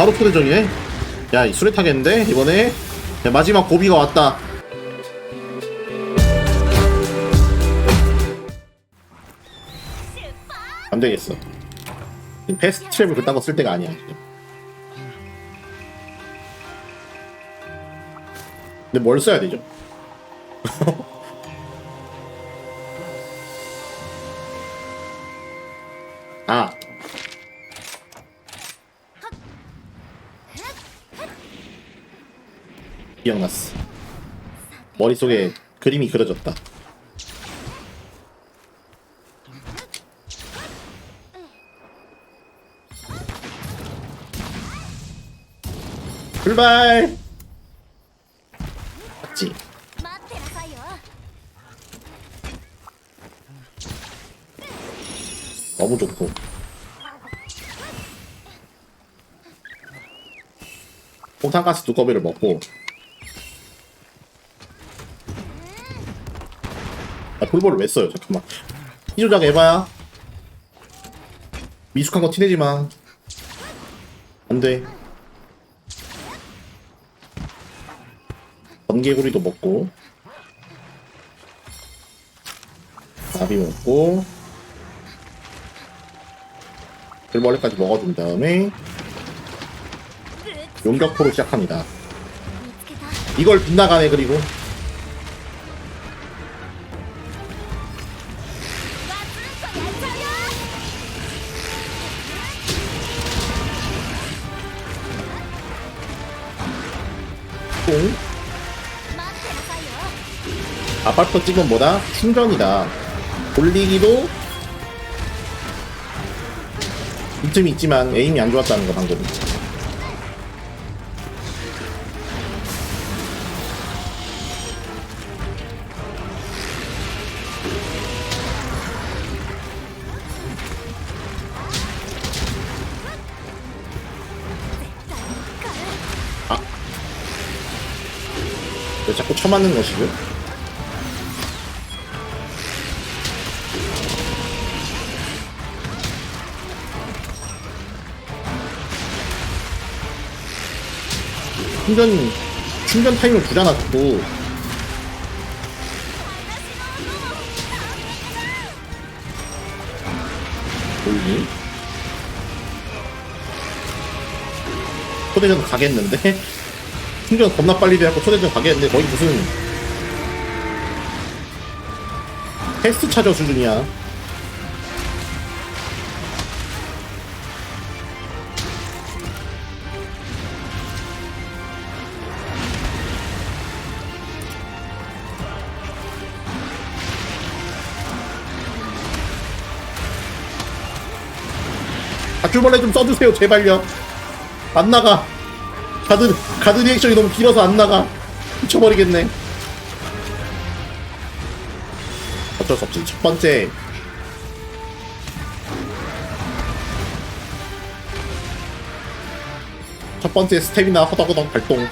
바로 초대전이네 야이 수레 타겠는데? 이번에? 야, 마지막 고비가 왔다. 안 되겠어. 이 패스트 트랩을 그딴 거 쓸 때가 아니야. 근데 뭘 써야 되죠? 아 기억났어. 머릿속에 그림이 그려졌다. 출발! 맞지? 너무 좋고 폭탄가스 두꺼비를 먹고 돌볼을 맸어요 잠깐만. 이 조작 에바야. 미숙한 거 티내지 마. 안 돼. 번개구리도 먹고. 밥이 먹고. 돌벌레까지 먹어준 다음에 용격포로 시작합니다. 이걸 빗나가네 그리고 콩 아파트 찍은 뭐다? 충전이다 올리기도 이쯤 있지만 에임이 안 좋았다는 거 방금 쳐맞는 것이죠? 충전 충전 타임을 줄여놨고. 돌리 초대전 가겠는데 충전 겁나 빨리 돼갖고 초대전 가겠는데 거의 무슨 테스트 차저 수준이야. 가출벌레 좀 써주세요 제발요. 안 나가 가드 가드 리액션이 너무 길어서 안 나가. 미쳐버리겠네. 어쩔 수 없지. 첫 번째. 첫 번째 스태미나 허덕허덕 발동.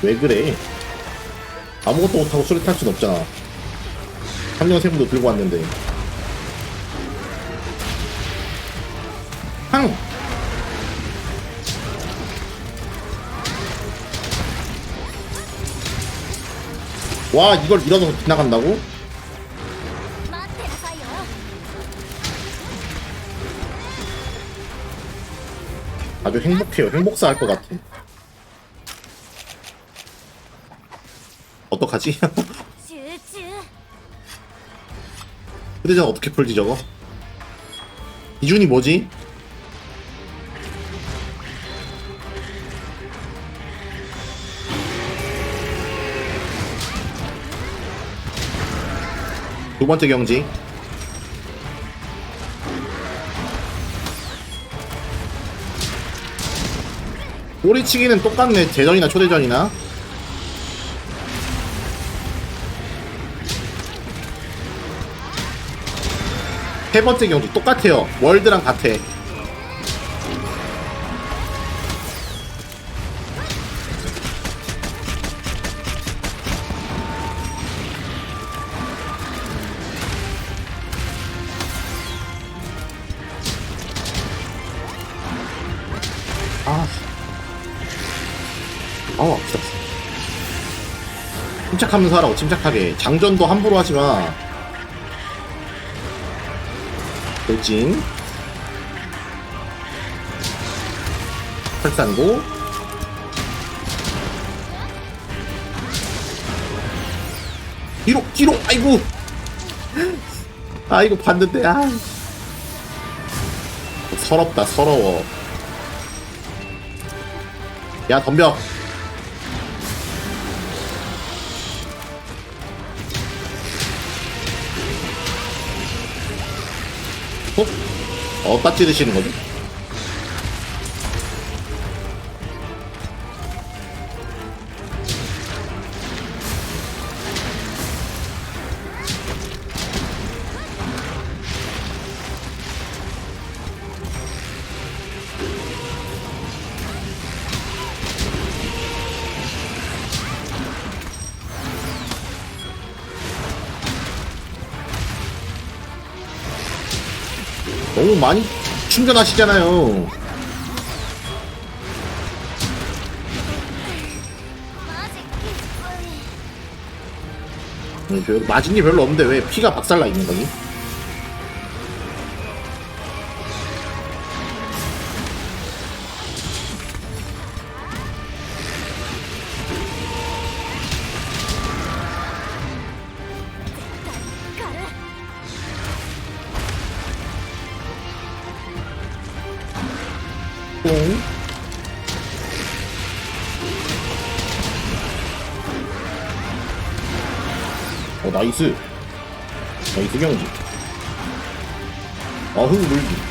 왜 그래? 아무것도 못하고 수리 탈 순 없잖아. 상령 세분도 들고 왔는데 한우 와 이걸 밀어서 지나간다고? 아주 행복해요 행복사 할 것 같아 어떡하지? 근데 저는 어떻게 풀지 저거? 기준이 뭐지? 두 번째 경지 꼬리치기는 똑같네 대전이나 초대전이나 세 번째 경기 똑같아요. 월드랑 같아. 침착하면서 하라고 침착하게. 장전도 함부로 하지마. 돌진. 설산고. 뒤로 뒤로 아이고. 아이고 봤는데 아. 서럽다 서러워. 야 덤벼 어? 어디다 찌르시는 거지? 너무 많이 충전하시잖아요 네, 마진이 별로 없는데 왜 피가 박살나 있는 거니? 똥. 어 나이스. 나이스 경기. 어흥 물기.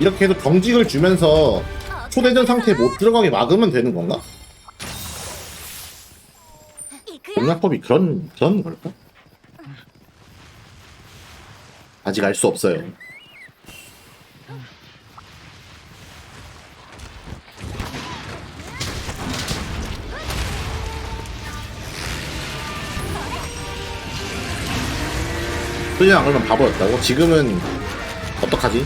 이렇게 해서 경직을 주면서 초대전 상태에 못 들어가게 막으면 되는 건가? 공략법이 그런 그런 걸까? 아직 알 수 없어요. 그냥 그러면 바보였다고? 지금은 어떡하지?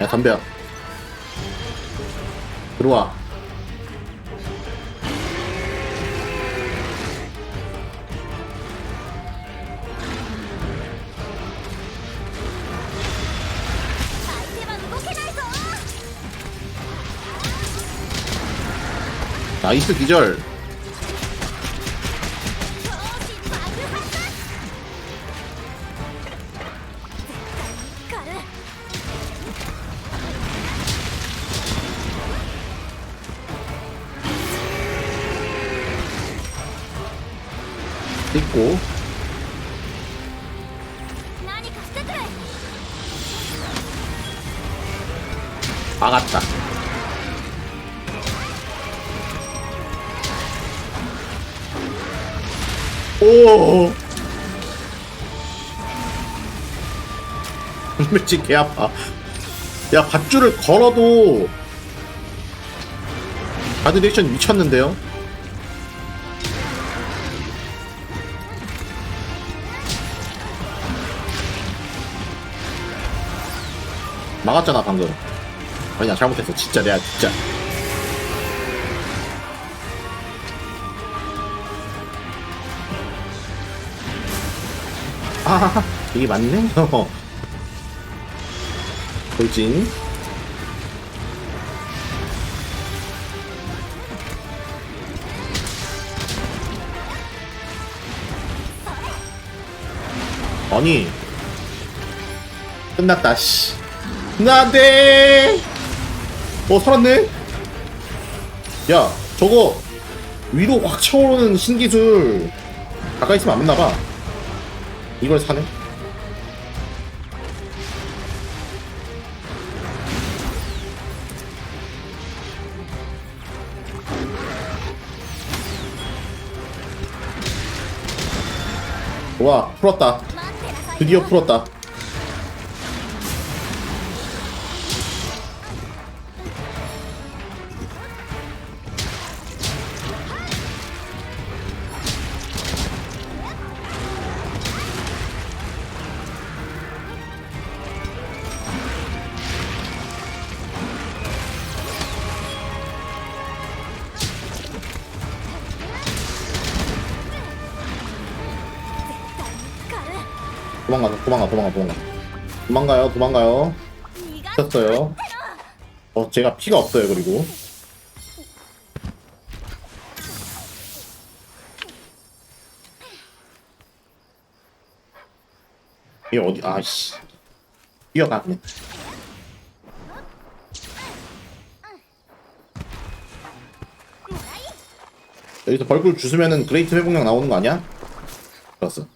야 담배야. 들어와. 나이스 기절. 오. 미친 개 아파. 야 밧줄을 걸어도 리액션 미쳤는데요? 막았잖아 방금. 아니야 잘못했어. 진짜 내가 진짜 아 이게 맞네? 어. 돌진. 아니. 끝났다 씨. 나대 어 살았네? 야 저거 위로 확 차오르는 신기술 가까이 있으면 안 맞나봐 이걸 사네? 와 풀었다 드디어 풀었다 도망가 도망가 도망가 도망가. 도망가요 도망가요. 쳤어요. 어 제가 피가 없어요 그리고. 이게 어디 아씨. 뛰어가네. 여기서 벌꿀 주스면은 그레이트 회복량 나오는 거 아니야? 좋았어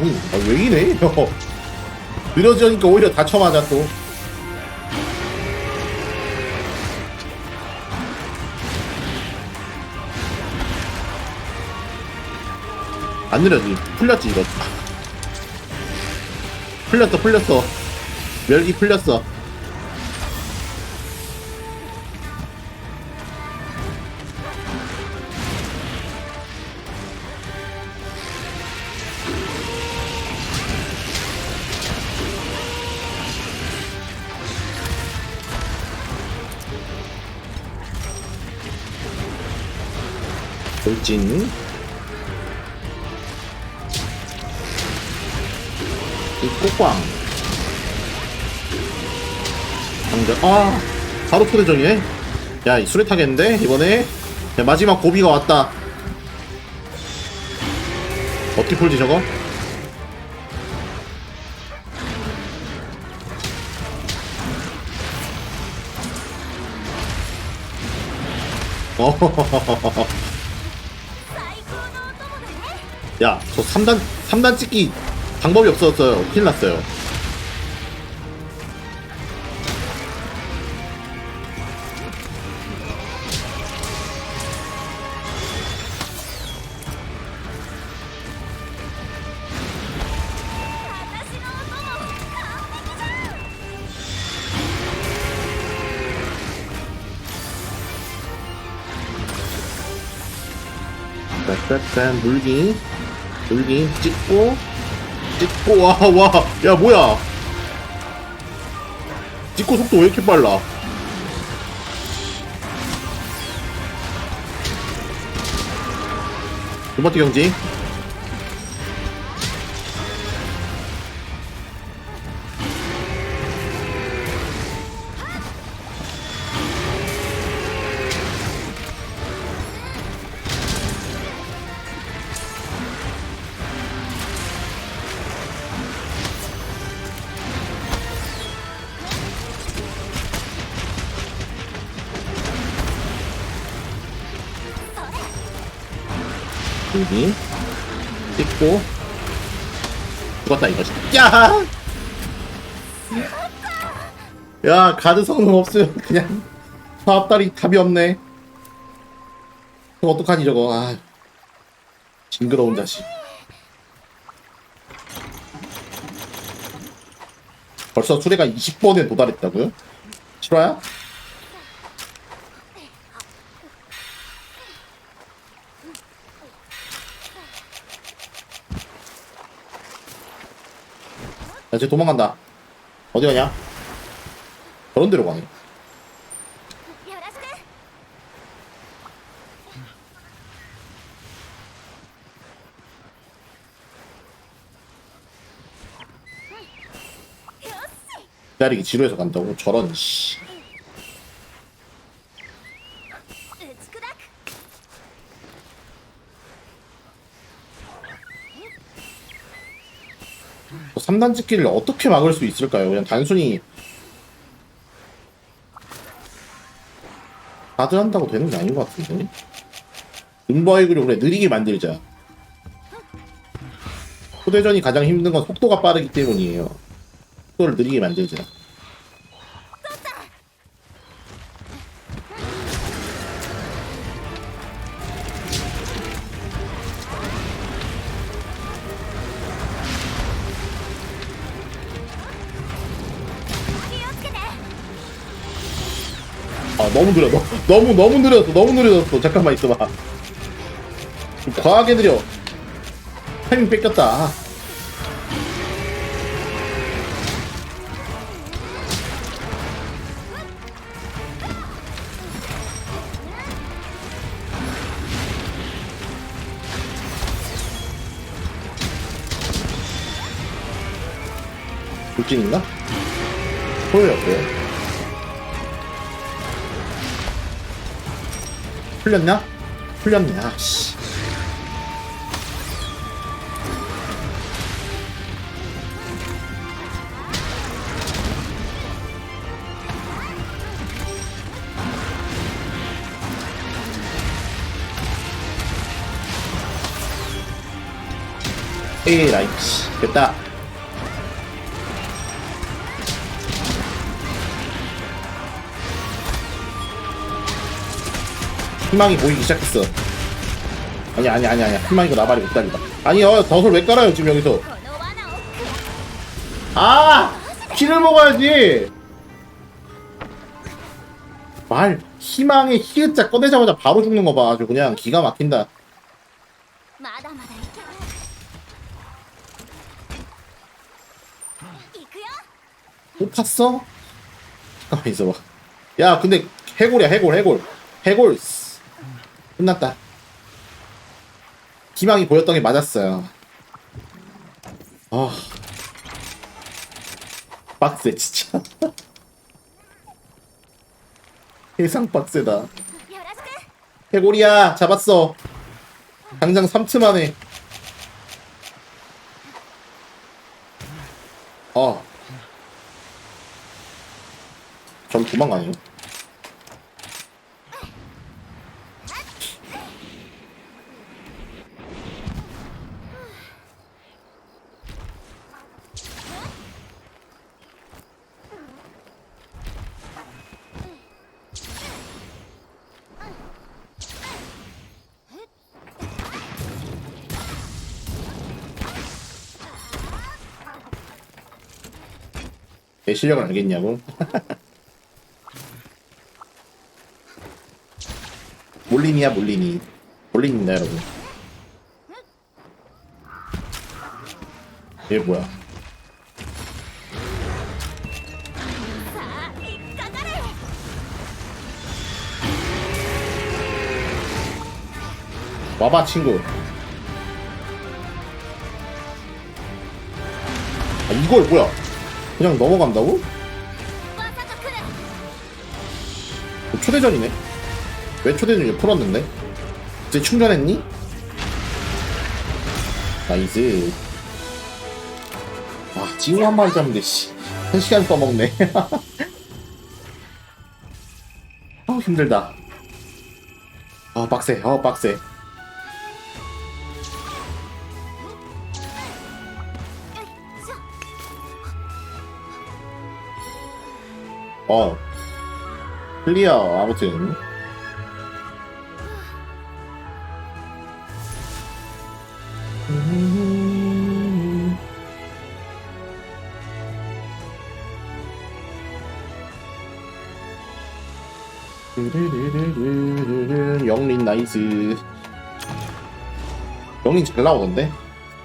아니 아, 왜 이래? 느려지니까 오히려 다쳐 맞아 또. 안 느려지. 풀렸지 이거. 풀렸어 풀렸어. 멸기 풀렸어 돌진. 꽃광. 당장 아 바로 토대전이네. 야이 술에 타겠는데 이번에? 야, 마지막 고비가 왔다. 어떻게 풀지 저거? 어허허허허 야, 저 3단, 3단 찍기 방법이 없었어요. 큰일 났어요. 짠짠 물기 물기. 찍고. 찍고, 와, 와. 야, 뭐야. 찍고 속도 왜 이렇게 빨라. 두바티 경지. 물기. 찍고. 죽었다, 이거지. 야! 야, 가드 성능 없으면 그냥 사업다리 답이 없네. 어떡하니, 저거. 아. 징그러운 자식. 벌써 수레가 20번에 도달했다고요? 실화야? 야쟤 도망간다. 어디 가냐? 저런 데로 가네. 기다리기 지루해서 간다고? 저런 씨. 3단 찍기를 어떻게 막을 수 있을까요? 그냥 단순히 가드 한다고 되는 게 아닌 것 같은데. 음바이그를 그래 느리게 만들자. 후대전이 가장 힘든 건 속도가 빠르기 때문이에요. 속도를 느리게 만들자 너무 느려. 너, 너무 너무 느렸어. 너무 느려졌어. 잠깐만 있어봐. 좀 과하게 느려. 타이밍 뺏겼다. 돌진인가? 소용없고요. 풀렸냐? 풀렸네. 아, 씨. 에이, 라이, 씨. 됐다. 희망이 보이기 시작했어. 아니 아니 아니 아니. 희망이고 나발이 못다니다 아니요 덫을 왜 깔아요 지금 여기서? 아! 피를 먹어야지! 말 희망의 히읗자 꺼내자마자 바로 죽는 거 봐. 아주 그냥 기가 막힌다. 못 탔어? 잠깐만 있어봐. 야 근데 해골이야 해골 해골. 해골 끝났다. 희망이 보였던 게 맞았어요. 아. 어... 빡세, 진짜. 세상 빡세다. 해골이야, 잡았어. 당장 3트 만에. 어. 전 도망가네요. 제 실력을 알겠냐고? 몰린이야 몰린이. 몰린입니다 여러분. 얘 뭐야? 와봐 친구. 아, 이걸 뭐야? 그냥 넘어간다고? 어, 초대전이네. 왜 초대전이야 풀었는데? 이제 충전했니? 나이스. 아 지우 한 마리 잡는데 씨. 한 시간 써먹네. 아 힘들다. 아 빡세. 아 빡세. 어. 클리어 아무튼. 영린 나이스. 영린 잘 나오던데?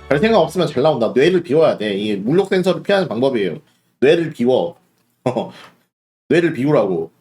별 생각 없으면 잘 나온다. 뇌를 비워야 돼. 이게 물력 센서를 피하는 방법이에요. 뇌를 비워 뇌를 비우라고